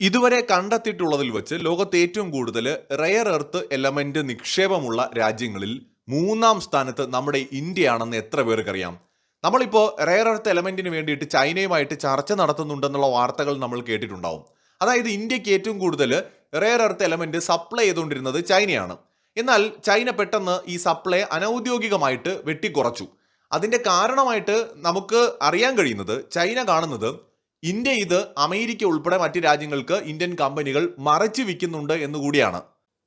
ഇതുവരെ കണ്ടെത്തിയിട്ടുള്ളതിൽ വെച്ച് ലോകത്ത് ഏറ്റവും കൂടുതൽ റയർ എർത്ത് എലമെന്റ് നിക്ഷേപമുള്ള രാജ്യങ്ങളിൽ മൂന്നാം സ്ഥാനത്ത് നമ്മുടെ ഇന്ത്യയാണെന്ന് എത്ര പേർക്കറിയാം? നമ്മളിപ്പോൾ റയർ എർത്ത് എലമെന്റിന് വേണ്ടിയിട്ട് ചൈനയുമായിട്ട് ചർച്ച നടത്തുന്നുണ്ടെന്നുള്ള വാർത്തകൾ നമ്മൾ കേട്ടിട്ടുണ്ടാവും. അതായത് ഇന്ത്യയ്ക്ക് ഏറ്റവും കൂടുതൽ റയർ എർത്ത് എലമെന്റ് സപ്ലൈ ചെയ്തുകൊണ്ടിരുന്നത് ചൈനയാണ്. എന്നാൽ ചൈന പെട്ടെന്ന് ഈ സപ്ലൈ അനൗദ്യോഗികമായിട്ട് വെട്ടിക്കുറച്ചു. അതിന്റെ കാരണമായിട്ട് നമുക്ക് അറിയാൻ കഴിയുന്നത് ചൈന കാണുന്നത് ഇന്ത്യ ഇത് അമേരിക്ക ഉൾപ്പെടെ മറ്റ് രാജ്യങ്ങൾക്ക് ഇന്ത്യൻ കമ്പനികൾ മറച്ചു വിൽക്കുന്നുണ്ട് എന്നുകൂടിയാണ്.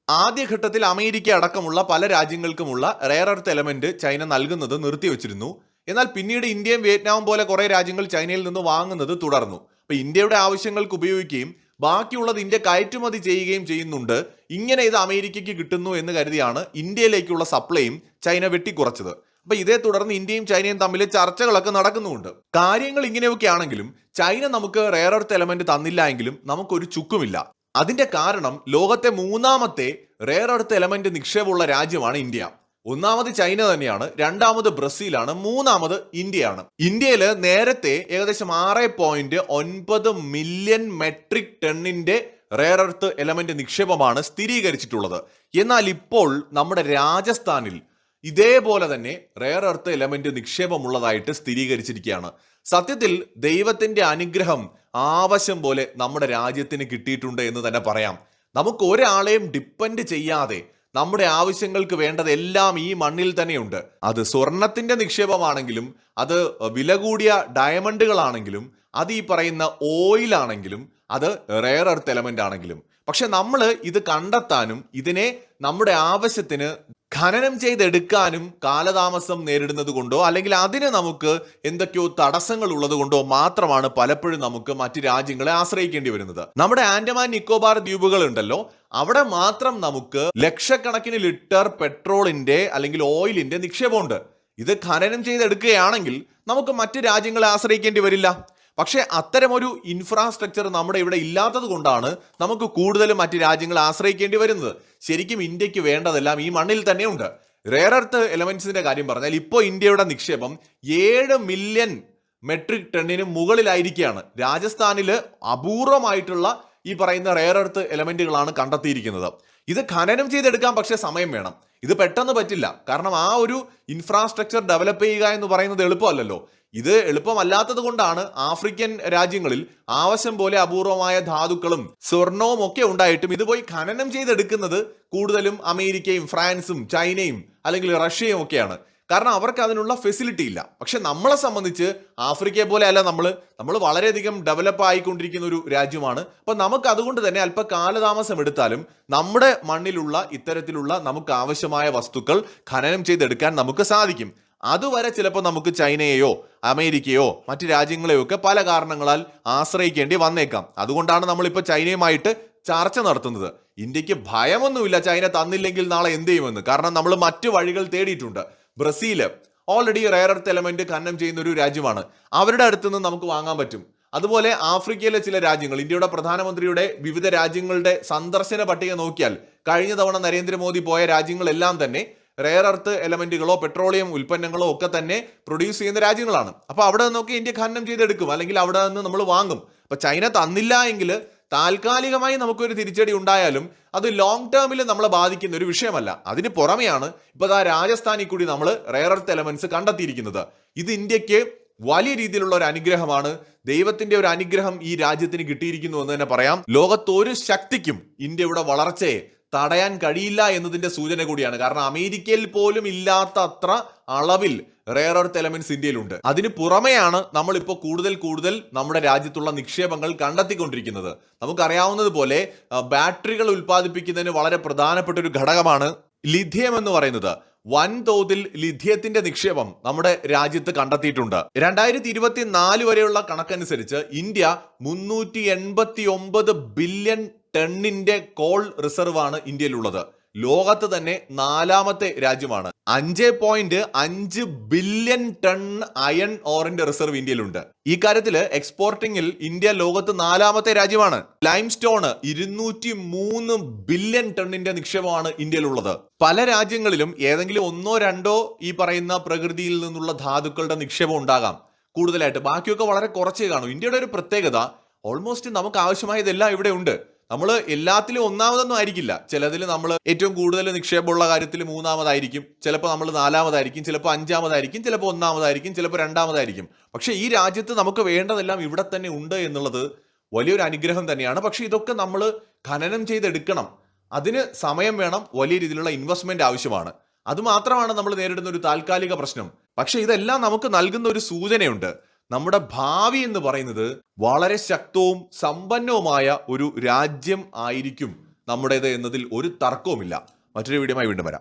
ആദ്യഘട്ടത്തിൽ അമേരിക്ക അടക്കമുള്ള പല രാജ്യങ്ങൾക്കുമുള്ള റെയർ എർത്ത് എലമെന്റ് ചൈന നൽകുന്നത് നിർത്തിവെച്ചിരുന്നു. എന്നാൽ പിന്നീട് ഇന്ത്യയും വിയറ്റ്നാമും പോലെ കുറേ രാജ്യങ്ങൾ ചൈനയിൽ നിന്ന് വാങ്ങുന്നത് തുടർന്നു. അപ്പൊ ഇന്ത്യയുടെ ആവശ്യങ്ങൾക്ക് ഉപയോഗിക്കുകയും ബാക്കിയുള്ളത് ഇന്ത്യ കയറ്റുമതി ചെയ്യുകയും ചെയ്യുന്നുണ്ട്. ഇങ്ങനെ ഇത് അമേരിക്കയ്ക്ക് കിട്ടുന്നു എന്ന് കരുതിയാണ് ഇന്ത്യയിലേക്കുള്ള സപ്ലൈയും ചൈന വെട്ടിക്കുറച്ചത്. അപ്പൊ ഇതേ തുടർന്ന് ഇന്ത്യയും ചൈനയും തമ്മിൽ ചർച്ചകളൊക്കെ നടക്കുന്നുണ്ട് കാര്യങ്ങൾ ഇങ്ങനെയൊക്കെ ആണെങ്കിലും ചൈന നമുക്ക് റെയർ എർത്ത് എലമെന്റ് തന്നില്ല എങ്കിലും നമുക്കൊരു ചുക്കുമില്ല. അതിന്റെ കാരണം ലോകത്തെ മൂന്നാമത്തെ റെയർ എർത്ത് എലമെന്റ് നിക്ഷേപമുള്ള രാജ്യമാണ് ഇന്ത്യ. ഒന്നാമത് ചൈന തന്നെയാണ് രണ്ടാമത് ബ്രസീലാണ് മൂന്നാമത് ഇന്ത്യയാണ്. ഇന്ത്യയിൽ നേരത്തെ ഏകദേശം ആറ് പോയിന്റ് ഒൻപത് മില്യൺ മെട്രിക് ടണ്ണിന്റെ റെയർ എർത്ത് എലമെന്റ് നിക്ഷേപമാണ് സ്ഥിരീകരിച്ചിട്ടുള്ളത്. എന്നാൽ ഇപ്പോൾ നമ്മുടെ രാജസ്ഥാനിൽ ഇതേപോലെ തന്നെ റെയർ എർത്ത് എലമെന്റ് നിക്ഷേപമുള്ളതായിട്ട് സ്ഥിരീകരിച്ചിരിക്കുകയാണ്. സത്യത്തിൽ ദൈവത്തിന്റെ അനുഗ്രഹം ആവശ്യം പോലെ നമ്മുടെ രാജ്യത്തിന് കിട്ടിയിട്ടുണ്ട് എന്ന് തന്നെ പറയാം. നമുക്ക് ഒരാളെയും ഡിപ്പെൻഡ് ചെയ്യാതെ നമ്മുടെ ആവശ്യങ്ങൾക്ക് വേണ്ടതെല്ലാം ഈ മണ്ണിൽ തന്നെയുണ്ട്. അത് സ്വർണത്തിന്റെ നിക്ഷേപമാണെങ്കിലും അത് വില കൂടിയ ഡയമണ്ടുകളാണെങ്കിലും അത് ഈ പറയുന്ന ഓയിൽ ആണെങ്കിലും അത് റെയർ എർത്ത് എലമെന്റ് ആണെങ്കിലും. പക്ഷെ നമ്മൾ ഇത് കണ്ടെത്താനും ഇതിനെ നമ്മുടെ ആവശ്യത്തിന് ഖനനം ചെയ്തെടുക്കാനും കാലതാമസം നേരിടുന്നത് കൊണ്ടോ അല്ലെങ്കിൽ അതിന് നമുക്ക് എന്തൊക്കെയോ തടസ്സങ്ങൾ ഉള്ളത് കൊണ്ടോ മാത്രമാണ് പലപ്പോഴും നമുക്ക് മറ്റ് രാജ്യങ്ങളെ ആശ്രയിക്കേണ്ടി വരുന്നത്. നമ്മുടെ ആൻഡമാൻ നിക്കോബാർ ദ്വീപുകൾ ഉണ്ടല്ലോ അവിടെ മാത്രം നമുക്ക് ലക്ഷക്കണക്കിന് ലിറ്റർ പെട്രോളിന്റെ അല്ലെങ്കിൽ ഓയിലിന്റെ നിക്ഷേപമുണ്ട്. ഇത് ഖനനം ചെയ്തെടുക്കുകയാണെങ്കിൽ നമുക്ക് മറ്റ് രാജ്യങ്ങളെ ആശ്രയിക്കേണ്ടി വരില്ല. പക്ഷേ അത്തരമൊരു ഇൻഫ്രാസ്ട്രക്ചർ നമ്മുടെ ഇവിടെ ഇല്ലാത്തത് കൊണ്ടാണ് നമുക്ക് കൂടുതലും മറ്റ് രാജ്യങ്ങളെ ആശ്രയിക്കേണ്ടി വരുന്നത്. ശരിക്കും ഇന്ത്യയ്ക്ക് വേണ്ടതെല്ലാം ഈ മണ്ണിൽ തന്നെയുണ്ട്. റെയർ എർത്ത് എലമെന്റ്സിന്റെ കാര്യം പറഞ്ഞാൽ ഇപ്പോൾ ഇന്ത്യയുടെ നിക്ഷേപം ഏഴ് മില്യൺ മെട്രിക് ടണ്ണിന് മുകളിലായിരിക്കുകയാണ്. രാജസ്ഥാനിൽ അപൂർവമായിട്ടുള്ള ഈ പറയുന്ന റെയർ എർത്ത് എലമെന്റുകളാണ് കണ്ടെത്തിയിരിക്കുന്നത്. ഇത് ഖനനം ചെയ്തെടുക്കാൻ പക്ഷേ സമയം വേണം. ഇത് പെട്ടെന്ന് പറ്റില്ല. കാരണം ആ ഒരു ഇൻഫ്രാസ്ട്രക്ചർ ഡെവലപ്പ് ചെയ്യുക എന്ന് പറയുന്നത് എളുപ്പമല്ലല്ലോ. ഇത് എളുപ്പമല്ലാത്തത് കൊണ്ടാണ് ആഫ്രിക്കൻ രാജ്യങ്ങളിൽ ആവശ്യം പോലെ അപൂർവമായ ധാതുക്കളും സ്വർണവും ഒക്കെ ഉണ്ടായിട്ടും ഇത് പോയി ഖനനം ചെയ്തെടുക്കുന്നത് കൂടുതലും അമേരിക്കയും ഫ്രാൻസും ചൈനയും അല്ലെങ്കിൽ റഷ്യയും ഒക്കെയാണ്. കാരണം അവർക്ക് അതിനുള്ള ഫെസിലിറ്റി ഇല്ല. പക്ഷെ നമ്മളെ സംബന്ധിച്ച് ആഫ്രിക്കയെ പോലെ അല്ല നമ്മൾ നമ്മൾ വളരെയധികം ഡെവലപ്പ് ആയിക്കൊണ്ടിരിക്കുന്ന ഒരു രാജ്യമാണ്. അപ്പോൾ നമുക്ക് അതുകൊണ്ട് തന്നെ അല്പ കാലതാമസം എടുത്താലും നമ്മുടെ മണ്ണിലുള്ള ഇത്തരത്തിലുള്ള നമുക്ക് ആവശ്യമായ വസ്തുക്കൾ ഖനനം ചെയ്തെടുക്കാൻ നമുക്ക് സാധിക്കും. അതുവരെ ചിലപ്പോൾ നമുക്ക് ചൈനയെയോ അമേരിക്കയോ മറ്റ് രാജ്യങ്ങളെയോ ഒക്കെ പല കാരണങ്ങളാൽ ആശ്രയിക്കേണ്ടി വന്നേക്കാം. അതുകൊണ്ടാണ് നമ്മളിപ്പോൾ ചൈനയുമായിട്ട് ചർച്ച നടത്തുന്നത്. ഇന്ത്യയ്ക്ക് ഭയമൊന്നുമില്ല ചൈന തന്നില്ലെങ്കിൽ നാളെ എന്ത് ചെയ്യുമെന്ന്. കാരണം നമ്മൾ മറ്റു വഴികൾ തേടിയിട്ടുണ്ട്. Brazil already rare earth element ഖനനം ചെയ്യുന്ന ഒരു രാജ്യമാണ്. അവരുടെ അടുത്ത് നിന്ന് നമുക്ക് വാങ്ങാൻ പറ്റും. അതുപോലെ ആഫ്രിക്കയിലെ ചില രാജ്യങ്ങൾ ഇന്ത്യയുടെ പ്രധാനമന്ത്രിയുടെ വിവിധ രാജ്യങ്ങളുടെ സന്ദർശന പട്ടിക നോക്കിയാൽ കഴിഞ്ഞ തവണ നരേന്ദ്രമോദി പോയ രാജ്യങ്ങളെല്ലാം തന്നെ റയർ എർത്ത് എലമെന്റുകളോ പെട്രോളിയം ഉൽപ്പന്നങ്ങളോ ഒക്കെ തന്നെ പ്രൊഡ്യൂസ് ചെയ്യുന്ന രാജ്യങ്ങളാണ്. അപ്പോൾ അവിടെ നിന്നൊക്കെ ഇന്ത്യ ഖനനം ചെയ്തെടുക്കും. അല്ലെങ്കിൽ അവിടെ നിന്ന് നമ്മൾ വാങ്ങും. അപ്പോൾ ചൈന തന്നില്ല എങ്കിൽ താൽക്കാലികമായി നമുക്കൊരു തിരിച്ചടി ഉണ്ടായാലും അത് ലോങ് ടേമിൽ നമ്മളെ ബാധിക്കുന്ന ഒരു വിഷയമല്ല. അതിന് പുറമെയാണ് ഇപ്പൊ ആ രാജസ്ഥാനിൽ കൂടി നമ്മൾ റെയർ എർത്ത് എലമെന്റ്സ് കണ്ടെത്തിയിരിക്കുന്നത്. ഇത് ഇന്ത്യയ്ക്ക് വലിയ രീതിയിലുള്ള ഒരു അനുഗ്രഹമാണ്. ദൈവത്തിന്റെ ഒരു അനുഗ്രഹം ഈ രാജ്യത്തിന് കിട്ടിയിരിക്കുന്നു എന്ന് തന്നെ പറയാം. ലോകത്ത് ഒരു ശക്തിക്കും ഇന്ത്യയുടെ വളർച്ചയെ തടയാൻ കഴിയില്ല എന്നതിന്റെ സൂചന കൂടിയാണ്. കാരണം അമേരിക്കയിൽ പോലും ഇല്ലാത്ത അത്ര അളവിൽ റെയർ എർത്ത് എലമെന്റ്സ് ഇന്ത്യയിലുണ്ട്. അതിന് പുറമെയാണ് നമ്മളിപ്പോൾ കൂടുതൽ കൂടുതൽ നമ്മുടെ രാജ്യത്തുള്ള നിക്ഷേപങ്ങൾ കണ്ടെത്തിക്കൊണ്ടിരിക്കുന്നത്. നമുക്കറിയാവുന്നതുപോലെ ബാറ്ററികൾ ഉൽപ്പാദിപ്പിക്കുന്നതിന് വളരെ പ്രധാനപ്പെട്ട ഒരു ഘടകമാണ് ലിഥിയം എന്ന് പറയുന്നത്. വൻതോതിൽ ലിഥിയത്തിന്റെ നിക്ഷേപം നമ്മുടെ രാജ്യത്ത് കണ്ടെത്തിയിട്ടുണ്ട്. രണ്ടായിരത്തി ഇരുപത്തിനാല് വരെയുള്ള കണക്കനുസരിച്ച് ഇന്ത്യ മുന്നൂറ്റി എൺപത്തി ഒമ്പത് ബില്യൺ ടണ്ണിന്റെ കോൾ റിസർവ് ആണ് ഇന്ത്യയിലുള്ളത്. ലോകത്ത് തന്നെ നാലാമത്തെ രാജ്യമാണ്. അഞ്ച് പോയിന്റ് അഞ്ച് ബില്യൺ ടൺ അയൺ ഓറിന്റെ റിസർവ് ഇന്ത്യയിലുണ്ട്. ഈ കാര്യത്തിൽ എക്സ്പോർട്ടിംഗിൽ ഇന്ത്യ ലോകത്ത് നാലാമത്തെ രാജ്യമാണ്. ലൈം സ്റ്റോണ് ഇരുന്നൂറ്റി മൂന്ന് ബില്യൺ ടണ്ണിന്റെ നിക്ഷേപമാണ് ഇന്ത്യയിലുള്ളത്. പല രാജ്യങ്ങളിലും ഏതെങ്കിലും ഒന്നോ രണ്ടോ ഈ പറയുന്ന പ്രകൃതിയിൽ നിന്നുള്ള ധാതുക്കളുടെ നിക്ഷേപം ഉണ്ടാകാം. കൂടുതലായിട്ട്. ബാക്കിയൊക്കെ വളരെ കുറച്ചേ കാണൂ. ഇന്ത്യയുടെ ഒരു പ്രത്യേകത ഓൾമോസ്റ്റ് നമുക്ക് ആവശ്യമായതെല്ലാം ഇവിടെ ഉണ്ട്. നമ്മൾ എല്ലാത്തിലും ഒന്നാമതൊന്നും ആയിരിക്കില്ല. ചിലതിൽ നമ്മൾ ഏറ്റവും കൂടുതൽ നിക്ഷേപമുള്ള കാര്യത്തിൽ മൂന്നാമതായിരിക്കും. ചിലപ്പോൾ നമ്മൾ നാലാമതായിരിക്കും. ചിലപ്പോൾ അഞ്ചാമതായിരിക്കും. ചിലപ്പോൾ ഒന്നാമതായിരിക്കും. ചിലപ്പോൾ രണ്ടാമതായിരിക്കും. പക്ഷേ ഈ രാജ്യത്ത് നമുക്ക് വേണ്ടതെല്ലാം ഇവിടെ തന്നെ ഉണ്ട് എന്നുള്ളത് വലിയൊരു അനുഗ്രഹം തന്നെയാണ്. പക്ഷേ ഇതൊക്കെ നമ്മൾ ഖനനം ചെയ്തെടുക്കണം. അതിന് സമയം വേണം. വലിയ രീതിയിലുള്ള ഇൻവെസ്റ്റ്മെന്റ് ആവശ്യമാണ്. അതുമാത്രമാണ് നമ്മൾ നേരിടുന്ന ഒരു താൽക്കാലിക പ്രശ്നം. പക്ഷേ ഇതെല്ലാം നമുക്ക് നൽകുന്ന ഒരു സൂചനയുണ്ട്. നമ്മുടെ ഭാവി എന്ന് പറയുന്നത് വളരെ ശക്തവും സമ്പന്നവുമായ ഒരു രാജ്യം ആയിരിക്കും നമ്മുടേത് എന്നതിൽ ഒരു തർക്കവുമില്ല. മറ്റൊരു വീഡിയോമായി വീണ്ടും വരാം.